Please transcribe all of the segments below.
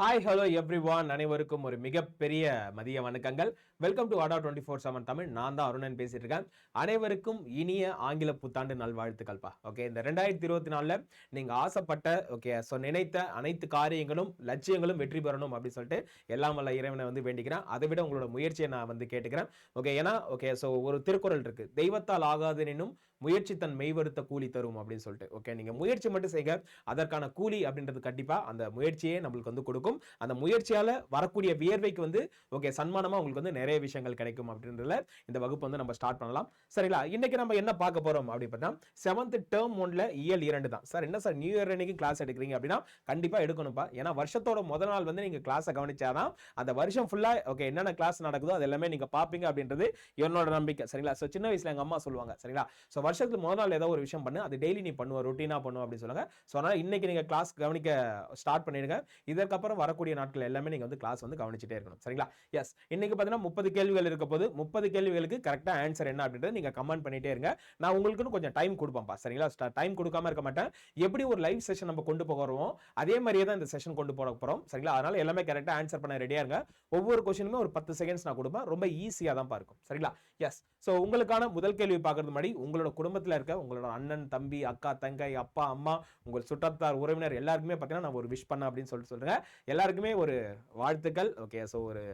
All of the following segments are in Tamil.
ஹாய் ஹலோ எவ்ரி ஒன் அனைவருக்கும் ஒரு மிகப்பெரிய மதிய வணக்கங்கள். வெல்கம் டு வாடா டுவெண்ட்டி ஃபோர் செவன் தமிழ். நான் தான் அருணன் பேசிட்டு இருக்கேன் அனைவருக்கும் இனிய ஆங்கில புத்தாண்டு நல்வாழ்த்துக்கள்ப்பா. ஓகே இந்த ரெண்டாயிரத்தி இருபத்தி நாலில் நீங்கள் ஆசைப்பட்ட ஓகே ஸோ நினைத்த அனைத்து காரியங்களும் லட்சியங்களும் வெற்றி பெறணும் அப்படின்னு சொல்லிட்டு எல்லாம் வல்ல இறைவனை வந்து வேண்டிக்கிறேன். அதை விட உங்களோட முயற்சியை நான் வந்து கேட்டுக்கிறேன். ஓகே ஏன்னா ஓகே ஸோ ஒரு திருக்குறள் இருக்குது தெய்வத்தால் ஆகாதெனினும் முயற்சி தன் மெய்வருத்த கூலி தரும் அப்படின்னு சொல்லிட்டு. ஓகே நீங்கள் முயற்சி மட்டும் செய்யுங்க அதற்கான கூலி அப்படின்றது கண்டிப்பாக அந்த முயற்சியே நம்மளுக்கு வந்து கொடுக்கும். அந்த முயற்சியால் வரக்கூடிய வியர்வைக்கு வந்து ஓகே சன்மானமாக உங்களுக்கு வந்து நிறைய விஷயங்கள் கிடைக்கும் அப்படின்றதுல இந்த வகுப்பு வந்து நம்ம ஸ்டார்ட் பண்ணலாம். சரிங்களா? இன்னைக்கு நம்ம என்ன பார்க்க போகிறோம் அப்படி பார்த்தா செவன்த் டேர்ம் ஒன்ல இயல் இரண்டு தான். சார் என்ன சார் நியூ இயர் அன்னைக்கு கிளாஸ் எடுக்கிறீங்க அப்படின்னா கண்டிப்பாக எடுக்கணும்ப்பா. ஏன்னா வருஷத்தோட முதல் நாள் வந்து நீங்கள் கிளாஸை கவனிச்சாதான் அந்த வருஷம் ஃபுல்லாக ஓகே என்னென்ன கிளாஸ் நடக்குதோ அது எல்லாமே நீங்கள் பார்ப்பீங்க அப்படின்றது என்னோட நம்பிக்கை. சரிங்களா? ஸோ சின்ன வயசுல எங்கள் அம்மா சொல்லுவாங்க. சரிங்களா? ஸோ வருஷத்துக்கு முதல் நாள் ஏதோ ஒரு விஷயம் பண்ணு அது டெய்லி நீ பண்ணுவ ரொட்டீனா பண்ணுவ அப்படின்னு சொல்லுங்க. ஸோ அதனால இன்னைக்கு நீங்க கிளாஸ் கவனிக்க ஸ்டார்ட் பண்ணிடுங்க. இதற்கப்புறம் வரக்கூடிய நாட்கள் எல்லாமே நீங்க வந்து கிளாஸ் வந்து கவனிச்சுட்டே இருக்கணும். சரிங்களா? எஸ் இன்னைக்கு பார்த்தீங்கன்னா முப்பது கேள்விகள் இருக்க போது முப்பது கேள்விகளுக்கு கரெக்டாக ஆன்சர் என்ன அப்படின்றத நீங்க கமெண்ட் பண்ணிட்டே இருங்க. நான் உங்களுக்குன்னு கொஞ்சம் டைம் கொடுப்பேன்ப்பா. சரிங்களா? டைம் கொடுக்காம இருக்க மாட்டேன். எப்படி ஒரு லைவ் செஷன் நம்ம கொண்டு போகிறோம் அதே மாதிரியே தான் இந்த செஷன் கொண்டு போக போறோம். சரிங்களா? அதனால எல்லாமே கரெக்டாக ஆன்சர் பண்ண ரெடியா இருங்க. ஒவ்வொரு கொஸ்டினுமே ஒரு பத்து செகண்ட்ஸ் நான் கொடுப்பேன். ரொம்ப ஈஸியாக தான் இருக்கும். சரிங்களா? எஸ் ஸோ உங்களுக்கான முதல் கேள்வி பார்க்கறது முன்னாடி உங்களோட குடும்பத்தில் இருக்க உங்களோட அண்ணன் தம்பி அக்கா தங்கை அப்பா அம்மா உங்கள் சுற்றத்தார் உறவினர் எல்லாருக்குமே பார்த்தீங்கன்னா நான் ஒரு விஷ் பண்ண அப்படின்னு சொல்லிட்டு சொல்கிறேன் எல்லாருக்குமே ஒரு வாழ்த்துக்கள். ஓகே ஸோ ஒரு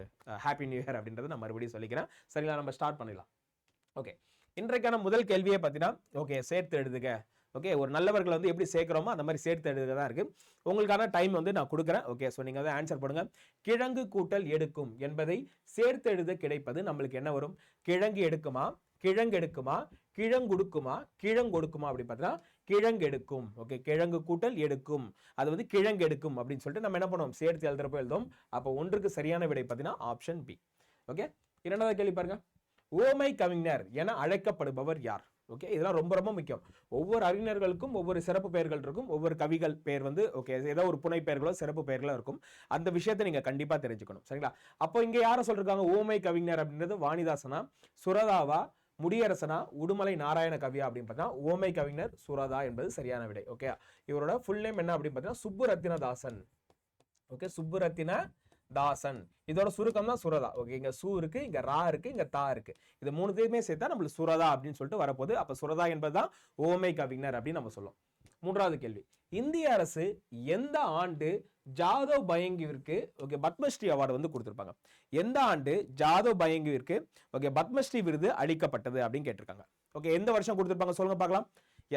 ஹாப்பி நியூ இயர் அப்படின்றத நான் மறுபடியும் சொல்லிக்கிறேன். சரிங்களா நம்ம ஸ்டார்ட் பண்ணிடலாம். ஓகே இன்றைக்கான முதல் கேள்வியே பார்த்தீங்கன்னா ஓகே சேர்த்து எழுதுக. ஓகே ஒரு நல்லவர்களை வந்து எப்படி சேர்க்குறோமோ அந்த மாதிரி சேர்த்து எழுதுக தான் இருக்குது உங்களுக்கான டைம் வந்து நான் கொடுக்குறேன். ஓகே ஸோ நீங்கள் வந்து ஆன்சர் பண்ணுங்கள் கிழங்கு கூட்டல் எடுக்கும் என்பதை சேர்த்து எழுத கிடைப்பது நம்மளுக்கு என்ன வரும்? கிழங்கு எடுக்குமா? கிழங்கு எடுக்குமா? கிழங்குடுக்குமா? கிழங்கொடுக்குமா அப்படி பார்த்தீங்கன்னா கிழங்கு எடுக்கும் ஓகே கிழங்கு கூட்டல் எடுக்கும். அது வந்து கிழங்கு எடுக்கும் அப்படின்னு சொல்லிட்டு நம்ம என்ன பண்ணுவோம்? சேர்த்து எழுதுறப்போ எழுதும் அப்போ ஒன்றுக்கு சரியான விடை பார்த்தீங்கன்னா ஆப்ஷன் பி ஓகே இரண்டாவது கேள்வி பாருங்க. ஓமை கவிஞர் என அழைக்கப்படுபவர் யார்? ஓகே இதெல்லாம் ரொம்ப ரொம்ப முக்கியம். ஒவ்வொரு அறிஞர்களுக்கும் ஒவ்வொரு சிறப்பு பெயர்கள் இருக்கும். ஒவ்வொரு கவிகள் பெயர் வந்து ஓகே ஏதோ ஒரு புனை பெயர்களோ சிறப்பு பெயர்களோ இருக்கும். அந்த விஷயத்தை நீங்க கண்டிப்பா தெரிஞ்சுக்கணும். சரிங்களா? அப்போ இங்க யாரை சொல்றாங்க ஓமை கவிஞர் அப்படின்றது வாணிதாசனா சுரதாவா முடியரசனா உடுமலை நாராயண கவியா அப்படின்னு பார்த்தா ஓமை கவிஞர் சுரதா என்பது சரியான விடை ஓகே இவரோட ஃபுல் நேம் என்ன அப்படின்னு பார்த்தீங்கன்னா சுப்புரத்தினதாசன். ஓகே சுப்புரத்தின தாசன் இதோட சுருக்கம் தான் சுரதா ஓகே இங்க சூ இருக்கு இங்க ரா இருக்கு இங்க தா இருக்கு. இது மூணுத்தையுமே சேர்த்தா நம்மளுக்கு சுரதா அப்படின்னு சொல்லிட்டு வரப்போகுது. அப்ப சுரதா என்பதுதான் ஓமை கவிஞர் அப்படின்னு நம்ம சொல்லுவோம். மூன்றாவது கேள்வி. இந்திய அரசு எந்த ஆண்டு ஜாதவ் பயங்கிவிற்கு ஓகே பத்மஸ்ரீ அவார்டு வந்து கொடுத்துருப்பாங்க. எந்த ஆண்டு ஜாதவ் பயங்கிவிற்கு ஓகே பத்மஸ்ரீ விருது அளிக்கப்பட்டது அப்படின்னு கேட்டிருக்காங்க. ஓகே எந்த வருஷம் கொடுத்துருப்பாங்க சொல்லுங்க பார்க்கலாம்.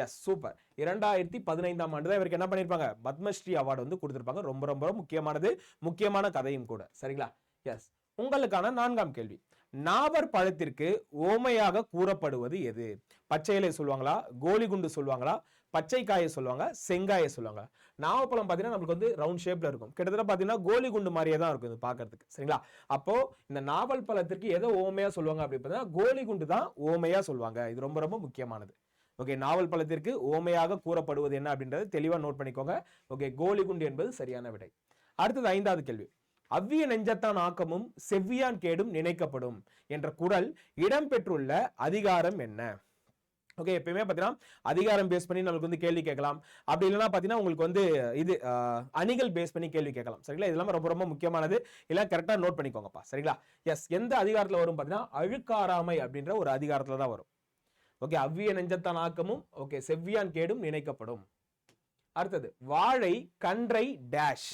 எஸ் சூப்பர் இரண்டாயிரத்தி பதினைந்தாம் ஆண்டு தான் இவருக்கு என்ன பண்ணியிருப்பாங்க? பத்மஸ்ரீ அவார்டு வந்து கொடுத்துருப்பாங்க. ரொம்ப ரொம்ப முக்கியமானது முக்கியமான கதையும் கூட. சரிங்களா? எஸ் உங்களுக்கான நான்காம் கேள்வி. நாவர் பழத்திற்கு ஓமையாக கூறப்படுவது எது? பச்சை இலை சொல்லுவாங்களா? கோலி குண்டு சொல்லுவாங்களா? பச்சை காயை சொல்லுவாங்க செங்காயை சொல்லுவாங்க. நாவப்பழம் பார்த்தீங்கன்னா நம்மளுக்கு வந்து ரவுண்ட் ஷேப்பில் இருக்கும். கிட்டத்தட்ட பார்த்தீங்கன்னா கோலி குண்டு மாதிரியே தான் இருக்கும் இது பார்க்கறதுக்கு சரிங்களா? அப்போ இந்த நாவல் பழத்திற்கு எதை ஓமையாக சொல்லுவாங்க அப்படி பார்த்தீங்கன்னா கோலி குண்டு தான் ஓமையாக சொல்லுவாங்க. இது ரொம்ப ரொம்ப முக்கியமானது. ஓகே நாவல் பழத்திற்கு ஓமையாக கூறப்படுவது என்ன அப்படின்றத தெளிவாக நோட் பண்ணிக்கோங்க. ஓகே கோலி குண்டு என்பது சரியான விடை. அடுத்தது ஐந்தாவது கேள்வி. அவ்விய நெஞ்சத்தான் ஆக்கமும் செவ்வியான் கேடும் நினைக்கப்படும் என்ற குரல் இடம்பெற்றுள்ள அதிகாரம் என்ன? ஓகே எப்பயுமே பார்த்தீங்கன்னா அதிகாரம் பேஸ் பண்ணி நம்மளுக்கு வந்து கேள்வி கேட்கலாம். அப்படி இல்லைன்னா பார்த்தீங்கன்னா உங்களுக்கு வந்து இது அணிகள் பேஸ் பண்ணி கேள்வி கேட்கலாம். சரிங்களா? இதெல்லாம் ரொம்ப ரொம்ப முக்கியமானது. எல்லாம் கரெக்டாக நோட் பண்ணிக்கோங்கப்பா. சரிங்களா? எஸ் எந்த அதிகாரத்தில் வரும் பார்த்தீங்கன்னா அழுக்காராமை அப்படின்ற ஒரு அதிகாரத்தில் தான் வரும். ஓகே அவ்விய நெஞ்சத்தான் ஆக்கமும் ஓகே செவ்வியான் கேடும் நினைக்கப்படும். அடுத்தது வாழை கன்றை டேஷ்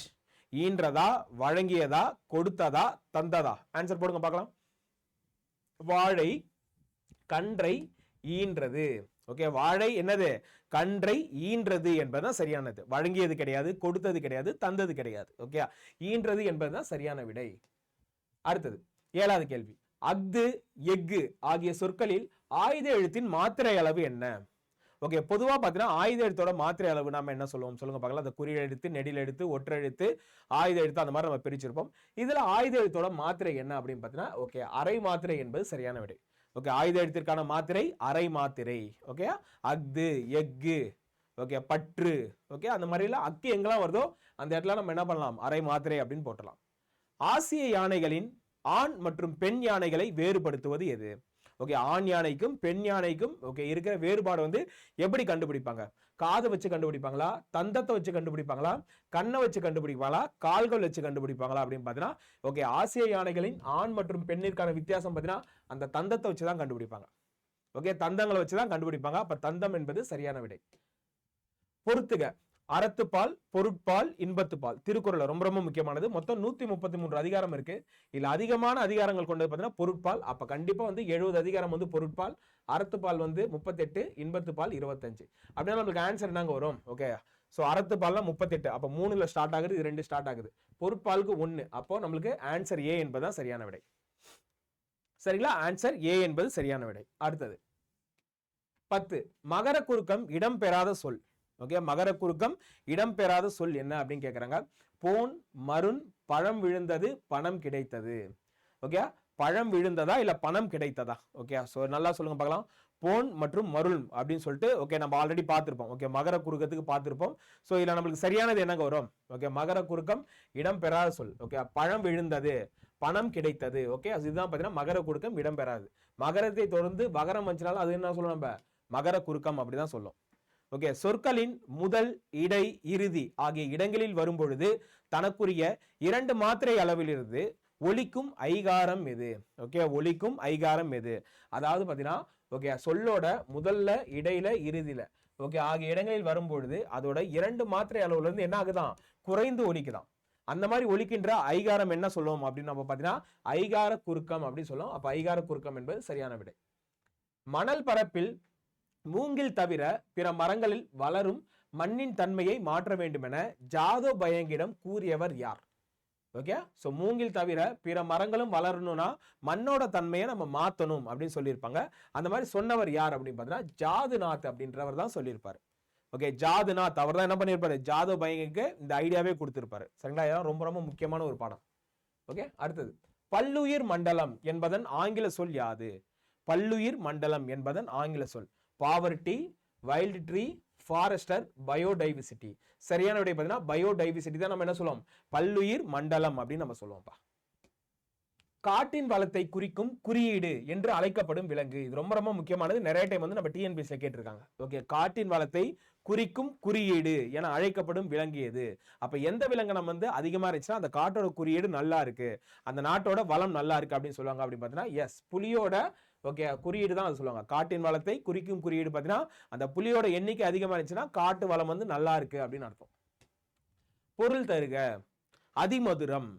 ஈன்றதா வழங்கியதா கொடுத்ததா தந்ததா? ஆன்சர் போடுங்க பார்க்கலாம். வாழை கன்றை ஈன்றது. ஓகே வாழை என்னது? கன்றை ஈன்றது என்பதுதான் சரியானது. வழங்கியது கிடையாது கொடுத்தது கிடையாது தந்தது கிடையாது. ஓகே ஈன்றது என்பதுதான் சரியான விடை. அடுத்தது ஏழாவது கேள்வி. அஃது எஃகு ஆகிய சொற்களில் ஆயுத எழுத்தின் மாத்திரை அளவு என்ன? ஓகே பொதுவாக பார்த்தீங்கன்னா ஆயுத எழுத்தோட மாத்திரை அளவு நம்ம என்ன சொல்லுவோம்? சொல்லுங்க பார்க்கலாம். அந்த குறியெழுத்து எழுத்து நெடில் எழுத்து ஒற்றை எழுத்து ஆயுத எழுத்து அந்த மாதிரி நம்ம பிரிச்சிருப்போம். இதில் ஆயுத எழுத்தோட மாத்திரை என்ன அப்படின்னு பார்த்தீங்கன்னா ஓகே அரை மாத்திரை என்பது சரியான விடை. ஓகே ஆயுத எழுத்திற்கான மாத்திரை அரை மாத்திரை. ஓகே அஃது எஃகு. ஓகே பற்று. ஓகே அந்த மாதிரிலாம் அக்கு எங்கெல்லாம் வருதோ அந்த இடத்துல நம்ம என்ன பண்ணலாம்? அரை மாத்திரை அப்படின்னு போட்டலாம். ஆசிய யானைகளின் ஆண் மற்றும் பெண் யானைகளை வேறுபடுத்துவது எது? ஓகே ஆண் யானைக்கும் பெண் யானைக்கும் ஓகே இருக்கிற வேறுபாடு வந்து எப்படி கண்டுபிடிப்பாங்க? காதை வச்சு கண்டுபிடிப்பாங்களா? தந்தத்தை வச்சு கண்டுபிடிப்பாங்களா? கண்ணை வச்சு கண்டுபிடிப்பாங்களா? கால்கள் வச்சு கண்டுபிடிப்பாங்களா? அப்படின்னு பார்த்தீங்கன்னா ஓகே ஆசிய யானைகளின் ஆண் மற்றும் பெண்ணிற்கான வித்தியாசம் பார்த்தீங்கன்னா அந்த தந்தத்தை வச்சு தான் கண்டுபிடிப்பாங்க. ஓகே தந்தங்களை வச்சு தான் கண்டுபிடிப்பாங்க. அப்போ தந்தம் என்பது சரியான விடை. பொறுத்துக. அறத்துப்பால் பொருட்பால் இன்பத்துப்பால். திருக்குறள் ரொம்ப ரொம்ப முக்கியமானது. மொத்தம் நூத்தி முப்பத்தி மூன்று அதிகாரம் இருக்கு. இதுல அதிகமான அதிகாரங்கள் கொண்டது பார்த்தீங்கன்னா பொருட்பால். அப்ப கண்டிப்பா வந்து எழுபது அதிகாரம் வந்து பொருட்பால். அறத்துப்பால் வந்து முப்பத்தெட்டு இன்பத்துப்பால் இருபத்தஞ்சு. அப்படின்னா நம்மளுக்கு ஆன்சர் என்னங்க வரும்? ஓகே ஸோ அறத்துப்பால்னா முப்பத்தெட்டு. அப்போ மூணுல ஸ்டார்ட் ஆகுது இது ரெண்டு ஸ்டார்ட் ஆகுது. பொருட்பாலுக்கு ஒன்று அப்போ நம்மளுக்கு ஆன்சர் ஏ என்பதுதான் சரியான விடை. சரிங்களா? ஆன்சர் ஏ என்பது சரியான விடை. அடுத்தது. பத்து. மகர குறுக்கம் இடம்பெறாத சொல். ஓகே மகர குறுக்கம் இடம்பெறாத சொல் என்ன அப்படின்னு கேட்குறாங்க போன் மருண் பழம் விழுந்தது பணம் கிடைத்தது. ஓகே பழம் விழுந்ததா இல்லை பணம் கிடைத்ததா? ஓகே ஸோ நல்லா சொல்லுங்க பார்க்கலாம். போன் மற்றும் மருள் அப்படின்னு சொல்லிட்டு ஓகே நம்ம ஆல்ரெடி பார்த்துருப்போம். ஓகே மகர குறுக்கத்துக்கு பார்த்துருப்போம். ஸோ இதில் நம்மளுக்கு சரியானது என்னங்க வரும்? ஓகே மகர குறுக்கம் இடம்பெறாத சொல். ஓகே பழம் விழுந்தது பணம் கிடைத்தது. ஓகே இதுதான் பார்த்தீங்கன்னா மகர குறுக்கம் இடம்பெறாது. மகரத்தை தொடர்ந்து மகரம் வந்துச்சுனாலும் அது என்ன சொல்லணும் நம்ம? மகர குறுக்கம் அப்படிதான் சொல்லும். ஓகே சொற்களின் முதல் இடை இறுதி ஆகிய இடங்களில் வரும்பொழுது தனக்குரிய இரண்டு மாத்திரை அளவிலிருந்து ஒலிக்கும் ஐகாரம் எது? ஓகே ஒலிக்கும் ஐகாரம் எது? அதாவது பார்த்தீங்கன்னா ஓகே சொல்லோட முதல்ல இடையில இறுதியில ஓகே ஆகிய இடங்களில் வரும்பொழுது அதோட இரண்டு மாத்திரை அளவுல இருந்து என்ன ஆகுதான்? குறைந்து ஒலிக்குதான். அந்த மாதிரி ஒலிக்கின்ற ஐகாரம் என்ன சொல்லுவோம் அப்படின்னு நம்ம பார்த்தீங்கன்னா ஐகார குறுக்கம் அப்படின்னு சொல்லுவோம் அப்போ ஐகார குறுக்கம் என்பது சரியான விடை. மணல் பரப்பில் மூங்கில் தவிர பிற மரங்களில் வளரும் மண்ணின் தன்மையை மாற்ற வேண்டும் என ஜாதோ பயங்கிடம் கூறியவர் யார்? ஓகே ஸோ மூங்கில் தவிர பிற மரங்களும் வளரணும்னா மண்ணோட தன்மையை நம்ம மாற்றணும் அப்படின்னு சொல்லியிருப்பாங்க. அந்த மாதிரி சொன்னவர் யார் அப்படின்னு பார்த்தீங்கன்னா ஜாதுநாத் அப்படின்றவர் தான் சொல்லியிருப்பார். ஓகே ஜாதுநாத் அவர் தான் என்ன பண்ணியிருப்பாரு? ஜாதோ பயங்கிக்கு இந்த ஐடியாவே கொடுத்துருப்பாரு. சரிங்களா? இதெல்லாம் ரொம்ப ரொம்ப முக்கியமான ஒரு பாடம். ஓகே அடுத்தது. பல்லுயிர் மண்டலம் என்பதன் ஆங்கில சொல் யாது? பல்லுயிர் மண்டலம் என்பதன் ஆங்கில சொல். Poverty wild tree forester biodiversity சரியான விடை பார்த்தீங்கன்னா பயோடைவிசிட்டி தான் நம்ம என்ன சொல்லுவோம்? பல்லுயிர் மண்டலம் அப்படின்னு நம்ம சொல்லுவோம்ப்பா. காட்டின் வளத்தை குறிக்கும் குறியீடு என்று அழைக்கப்படும் விலங்கு. இது ரொம்ப ரொம்ப முக்கியமானது. நிறைய டைம் வந்து நம்ம டிஎன்பிஎஸ்ல கேட்டிருக்காங்க. ஓகே காட்டின் வளத்தை குறிக்கும் குறியீடு என அழைக்கப்படும் விலங்கு எது? அப்போ எந்த விலங்கு நம்ம வந்து அதிகமாக இருந்துச்சுன்னா அந்த காட்டோட குறியீடு நல்லா இருக்கு. அந்த நாட்டோட வளம் நல்லா இருக்கு அப்படின்னு சொல்லுவாங்க அப்படின்னு பார்த்தீங்கன்னா எஸ் புலியோட ஓகே குறியீடு தான் அது சொல்லுவாங்க. காட்டின் வளத்தை குறிக்கும் குறியீடு பார்த்தீங்கன்னா அந்த புலியோட எண்ணிக்கை அதிகமாக இருந்துச்சுன்னா காட்டு வளம் வந்து நல்லா இருக்கு அப்படின்னு அர்த்தம். பொருள் தருக. அதிமதுரம்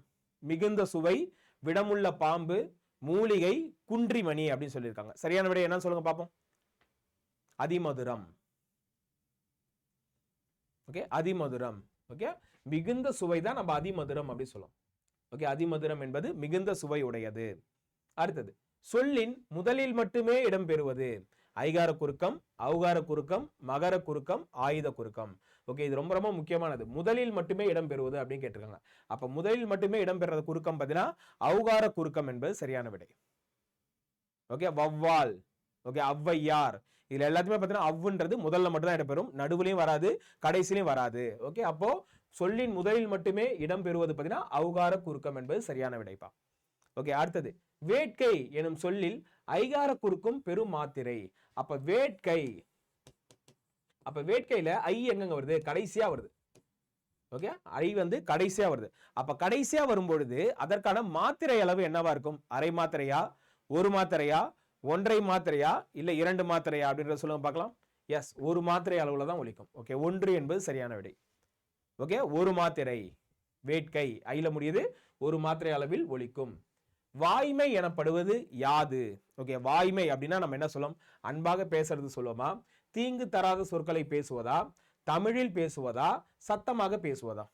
மிகுந்த சுவை விடமுள்ள பாம்பு மூலிகை குன்றிமணி அப்படின்னு சொல்லியிருக்காங்க. சரியான விட என்னன்னு சொல்லுங்க பார்ப்போம். அதிமதுரம். ஓகே அதிமதுரம். ஓகே மிகுந்த சுவை தான் நம்ம அதிமதுரம் அப்படின்னு சொல்லுவோம். ஓகே அதிமதுரம் என்பது மிகுந்த சுவை உடையது அடுத்தது சொல்லின் முதலில் மட்டுமே இடம்பெறுவது ஐகார குறுக்கம் அவுகார குறுக்கம் மகர குறுக்கம் ஆயுத குறுக்கம். ஓகே இது ரொம்ப ரொம்ப முக்கியமானது. முதலில் மட்டுமே இடம்பெறுவது அப்படின்னு கேட்டிருக்காங்க. அப்ப முதலில் மட்டுமே இடம்பெறது குறுக்கம் பார்த்தீங்கன்னா அவுகார குறுக்கம் என்பது சரியான விடை. ஓகே வவ்வால் ஓகே ஔவையார் இதுல எல்லாத்தையுமே பார்த்தீங்கன்னா அவ்வுன்றது முதல்ல மட்டும்தான் இடம்பெறும் நடுவுலையும் வராது கடைசிலையும் வராது. ஓகே அப்போ சொல்லின் முதலில் மட்டுமே இடம்பெறுவது பார்த்தீங்கன்னா அவுகார குறுக்கம் என்பது சரியான விடைப்பா. ஓகே அடுத்தது. வேட்கை எனும் சொல்லில் ஐகார குறுக்கும் பெரும் மாத்திரை. அப்ப வேட்கை. அப்ப வேட்கையில ஐ எங்கங்க வருது? கடைசியா வருது. ஓகே ஐ வந்து கடைசியா வருது. அப்ப கடைசியா வரும்பொழுது அதற்கான மாத்திரை அளவு என்னவா இருக்கும்? அரை மாத்திரையா? ஒரு மாத்திரையா? ஒன்றை மாத்திரையா? இல்ல இரண்டு மாத்திரையா? அப்படின்றத சொல்லுங்க பார்க்கலாம். எஸ் ஒரு மாத்திரை அளவுல தான் ஒழிக்கும் ஓகே ஒன்று என்பது சரியான விடை. ஓகே ஒரு மாத்திரை. வேட்கை. ஐல முடியுது. ஒரு மாத்திரை அளவில் ஒழிக்கும் வாய்மை எனப்படுவது யாது. ஓகே வாய்மை அப்படின்னா நம்ம என்ன சொல்லும்? அன்பாக பேசுறது சொல்லுவோமா? தீங்கு தராத சொற்களை பேசுவதா? தமிழில் பேசுவதா? சத்தமாக பேசுவதா?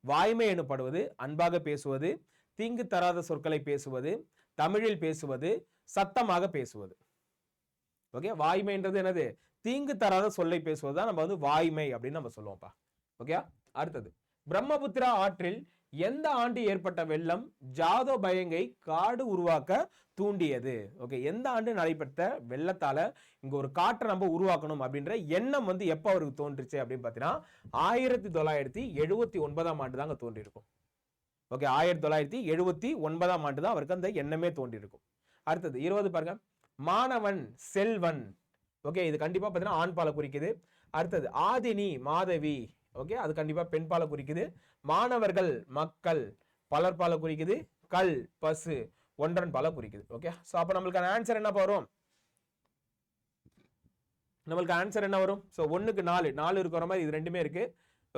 வாய்மை எனப்படுவது அன்பாக பேசுவது தீங்கு தராத சொற்களை பேசுவது தமிழில் பேசுவது சத்தமாக பேசுவது. ஓகே வாய்மைன்றது என்னது? தீங்கு தராத சொல்லை பேசுவது தான் நம்ம வந்து வாய்மை அப்படின்னு நம்ம சொல்லுவோம்ப்பா. ஓகே அடுத்தது. பிரம்மபுத்திரா ஆற்றில் எந்த ஆண்டு ஏற்பட்ட வெள்ளம் ஜாதோ பயங்கை காடு உருவாக்க தூண்டியது? ஓகே எந்த ஆண்டு நடைபெற்ற வெள்ளத்தால இங்க ஒரு காற்றை நம்ம உருவாக்கணும் அப்படின்ற எண்ணம் வந்து எப்போ அவருக்கு தோன்றுச்சு அப்படின்னு பார்த்தீங்கன்னா ஆயிரத்தி தொள்ளாயிரத்தி எழுபத்தி ஒன்பதாம் ஆண்டு தாங்க தோன்றியிருக்கும் ஓகே ஆயிரத்தி தொள்ளாயிரத்தி எழுபத்தி ஒன்பதாம் ஆண்டு தான் அவருக்கு அந்த எண்ணமே தோன்றியிருக்கும் அடுத்தது இருபது பாருங்க. மாணவன் செல்வன். ஓகே இது கண்டிப்பா பார்த்தீங்கன்னா ஆண் பாலை குறிக்குது. அடுத்தது ஆதினி மாதவி. ஓகே அது கண்டிப்பாக பெண்பாலை குறிக்குது. மாணவர்கள் மக்கள் பலர்பாலை குறிக்குது. கல் பசு ஒன்றன் பாலை குறிக்குது. ஓகே ஸோ அப்போ நம்மளுக்கான ஆன்சர் என்ன வரும்? நம்மளுக்கு ஆன்சர் என்ன வரும்? ஸோ ஒன்றுக்கு நாலு. நாலு இருக்கிற மாதிரி இது ரெண்டுமே இருக்கு.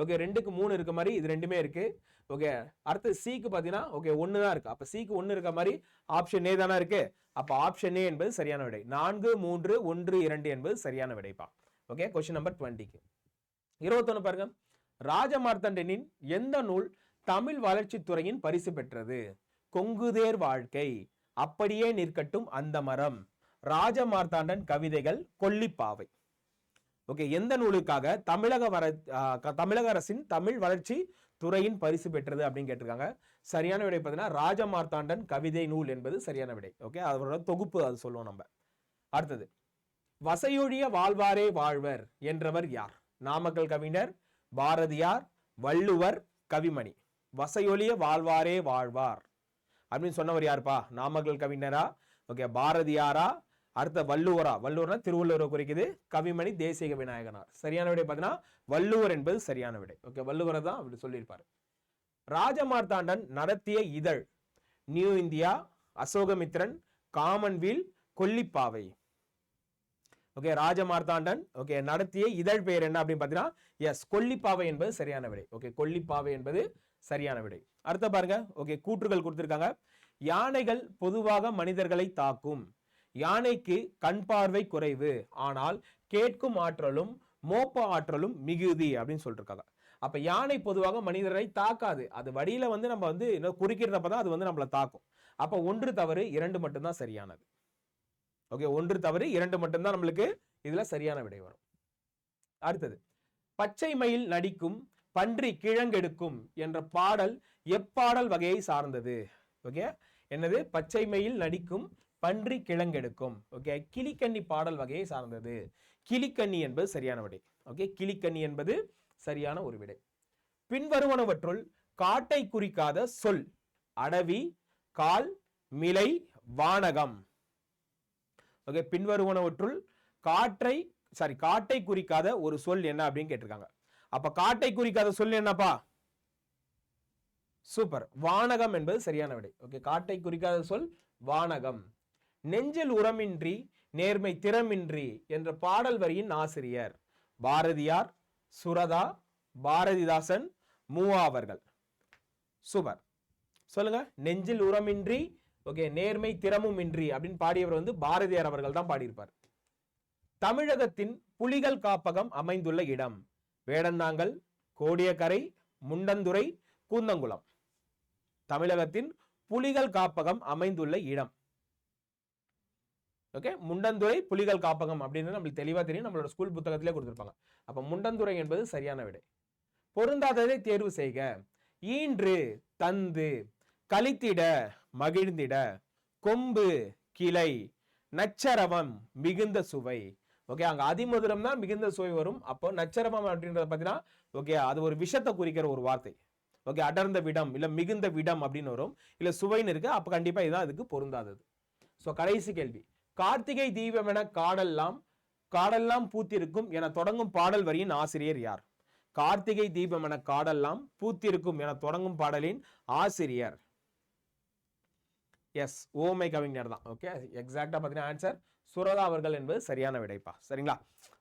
ஓகே ரெண்டுக்கு மூணு இருக்க மாதிரி இது ரெண்டுமே இருக்கு. ஓகே அடுத்து சிக்கு பார்த்தீங்கன்னா ஓகே ஒன்று தான் இருக்கு. அப்போ சிக்கு ஒன்று இருக்க மாதிரி ஆப்ஷன் ஏ தானே இருக்கு. அப்போ ஆப்ஷன் ஏ என்பது சரியான விடை. நான்கு மூன்று ஒன்று இரண்டு என்பது சரியான விடைப்பா. ஓகே கொஸ்டின் நம்பர் டுவெண்ட்டிக்கு இருபத்தொன்னு பாருங்க. ராஜமார்த்தண்டனின் எந்த நூல் தமிழ் வளர்ச்சித்துறையின் பரிசு பெற்றது? கொங்குதேர் வாழ்க்கை. அப்படியே நிற்கட்டும் அந்த மரம். ராஜமார்த்தாண்டன் கவிதைகள் கொல்லிப்பாவை. ஓகே எந்த நூலுக்காக தமிழக வர தமிழக அரசின் தமிழ் வளர்ச்சி துறையின் பரிசு பெற்றது அப்படின்னு கேட்டிருக்காங்க. சரியான விடை பார்த்தீங்கன்னா ராஜமார்த்தாண்டன் கவிதை நூல் என்பது சரியான விடை. ஓகே அவரோட தொகுப்பு அது சொல்லுவோம் நம்ம. அடுத்தது வசையொழிய வாழ்வாரே வாழ்வர் என்றவர் யார்? நாமக்கல் கவிஞர் பாரதியார் வள்ளுவர் கவிமணி. வசையொழிய வாழ்வாரே வாழ்வார். அப்படின்னு சொன்னவர் யாருப்பா? நாமக்கல் கவிஞரா? ஓகே பாரதியாரா? அடுத்த வள்ளுவரா? வள்ளுவர்னா திருவள்ளுவரை குறிக்குது. கவிமணி தேசிக விநாயகனார் சரியான விடை பார்த்தீங்கன்னா வள்ளுவர் என்பது சரியான விடை. ஓகே வள்ளுவரை தான் அப்படி சொல்லியிருப்பார். ராஜமார்த்தாண்டன் நடத்திய இதழ் new India Ashokamitran commonweal Kollippavai. Okay Rajamarthandan okay நடத்திய இதழ் பெயர் என்ன அப்படின்னு பார்த்தீங்கன்னா எஸ் கொல்லிப்பாவை என்பது சரியான விடை. ஓகே கொல்லிப்பாவை என்பது சரியான விடை. அடுத்த பாருங்க. ஓகே கூற்றுகள் கொடுத்துருக்காங்க. யானைகள் பொதுவாக மனிதர்களை தாக்கும். யானைக்கு கண் பார்வை குறைவு. ஆனால் கேட்கும் ஆற்றலும் மோப்ப ஆற்றலும் மிகுதி அப்படின்னு சொல்லிருக்காங்க. அப்ப யானை பொதுவாக மனிதரை தாக்காது. அது வழியில வந்து நம்ம வந்து குறுக்கிறதப்ப குறுக்கிறப்ப தான் அது வந்து நம்மளை தாக்கும். அப்ப ஒன்று தவறு இரண்டு மட்டும்தான் சரியானது. ஓகே ஒன்று தவறு இரண்டு மட்டும்தான் நம்மளுக்கு இதுல சரியான விடை வரும். அடுத்தது பச்சை மயில் நடிக்கும் பன்றி கிழங்கெடுக்கும் என்ற பாடல் எப்பாடல் வகையை சார்ந்தது? ஓகே என்னது? பச்சை மயில் நடிக்கும் பன்றி கிழங்கெடுக்கும். ஓகே கிளிக்கன்னி பாடல் வகையை சார்ந்தது. கிளிக்கன்னி என்பது சரியான விடை. ஓகே கிளிக்கன்னி என்பது சரியான ஒரு விடை. பின்வருவனவற்றுள் காட்டை குறிக்காத சொல். அடவி கால் மிலை வானகம். ஓகே பின்வருவனவற்றுள் காற்றை சாரி காட்டை குறிக்காத ஒரு சொல் என்ன அப்படின்னு கேட்டிருக்காங்க. அப்ப காட்டை குறிக்காத சொல் என்னப்பா? சூப்பர் வானகம் என்பது சரியான விடை. ஓகே காட்டை குறிக்காத சொல் வானகம். நெஞ்சில் உரமின்றி நேர்மை திறமின்றி என்ற பாடல் வரியின் ஆசிரியர் பாரதியார் சுரதா பாரதிதாசன் மூவா அவர்கள் சூப்பர் சொல்லுங்க. நெஞ்சில் உரமின்றி ஓகே நேர்மை திறமும் இன்றி அப்படின்னு பாடியவர் வந்து பாரதியார் அவர்கள் தான் பாடியிருப்பார். தமிழகத்தின் புலிகள் காப்பகம் அமைந்துள்ள இடம். வேடந்தாங்கல் கோடியக்கரை முண்டந்துறை கூந்தங்குளம். தமிழகத்தின் புலிகள் காப்பகம் அமைந்துள்ள இடம். ஓகே முண்டந்துறை புலிகள் காப்பகம் அப்படின்னு நம்மளுக்கு தெளிவாக தெரியும். நம்மளோட ஸ்கூல் புத்தகத்திலே கொடுத்துருப்பாங்க. அப்போ முண்டந்துறை என்பது சரியான விடை. பொருந்தாததை தேர்வு செய்க. ஈன்று தந்து கழித்திட மகிழ்ந்திட கொம்பு கிளை நச்சரவம் மிகுந்த சுவை. ஓகே அங்க அதிமதுரம் தான் மிகுந்த சுவை வரும். அப்போ நச்சரவம் அப்படின்றத பார்த்தீங்கன்னா ஓகே அது ஒரு விஷத்தை குறிக்கிற ஒரு வார்த்தை. ஓகே அடர்ந்த விடம் இல்ல மிகுந்த விடம் அப்படின்னு வரும். இல்ல சுவைன்னு இருக்கு. அப்ப கண்டிப்பா இதுதான் அதுக்கு பொருந்தாதது. ஸோ கடைசி கேள்வி. கார்த்திகை தீபம் என காடெல்லாம் காடெல்லாம் பூத்திருக்கும் என தொடங்கும் பாடல் வரியின் ஆசிரியர் யார்? கார்த்திகை தீபம் என காடெல்லாம் பூத்திருக்கும் என தொடங்கும் பாடலின் ஆசிரியர். எஸ் ஓமை கவிஞர் தான். ஓகே எக்ஸாக்டாக பார்த்தீங்கன்னா ஆன்சர் சுரதா அவர்கள் என்பது சரியான விடைப்பா. சரிங்களா?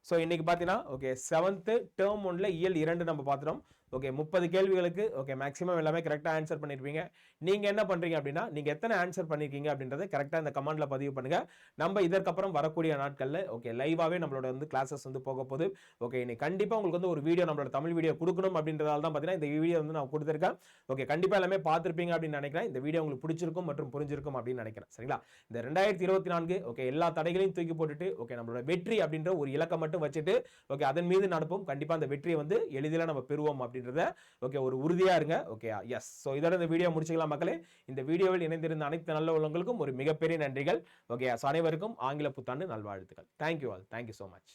ஸோ இன்னைக்கு பார்த்தீங்கன்னா ஓகே செவன்த்து டேர்ம் ஒன்ல இயல் இரண்டு நம்ம பார்த்துட்டோம் ஓகே முப்பது கேள்விகளுக்கு ஓகே மேக்ஸிமம் எல்லாமே கரெக்டாக ஆன்சர் பண்ணியிருப்பீங்க நீங்கள் என்ன பண்ணுறீங்க அப்படின்னா நீங்கள் எத்தனை ஆன்சர் பண்ணியிருக்கீங்க அப்படின்றத கரெக்டாக இந்த கமெண்டில் பதிவு பண்ணுங்கள் நம்ம இதற்கப்புறம் வரக்கூடிய நாட்களில் ஓகே லைவாகவே நம்மளோட வந்து கிளாஸஸ் வந்து போக போகுது. ஓகே இன்னைக்கு கண்டிப்பாக உங்களுக்கு வந்து ஒரு வீடியோ நம்மளோட தமிழ் வீடியோ கொடுக்கணும் அப்படின்றதால தான் பார்த்தீங்கன்னா இந்த வீடியோ வந்து நான் கொடுத்துருக்கேன். ஓகே கண்டிப்பாக எல்லாமே பார்த்துருப்பீங்க அப்படின்னு நினைக்கிறேன். இந்த வீடியோ உங்களுக்கு பிடிச்சிருக்கும் மற்றும் புரிஞ்சிருக்கும் அப்படின்னு நினைக்கிறேன். சரிங்களா? இந்த ரெண்டாயிரத்தி இருபத்தி நான்கு ஓகே எல்லா தடைகளையும் தூக்கி போட்டுட்டு ஓகே நம்மளோட வெற்றி அப்படின்ற ஒரு இலக்கை மட்டும் வச்சுட்டு ஓகே அதன் மீது நடப்போம். கண்டிப்பாக அந்த வெற்றியை வந்து எளிதில் நம்ம பெறுவோம் அப்படின்னு அப்படின்றத ஓகே ஒரு உறுதியாக இருங்க ஓகே எஸ் ஸோ இதோட இந்த வீடியோ முடிச்சுக்கலாம் மக்களே. இந்த வீடியோவில் இணைந்திருந்த அனைத்து நல்ல உள்ளவங்களுக்கும் ஒரு மிகப்பெரிய நன்றிகள் ஓகே ah, அனைவருக்கும் ஆங்கில புத்தாண்டு நல்வாழ்த்துக்கள். Thank you all thank you so much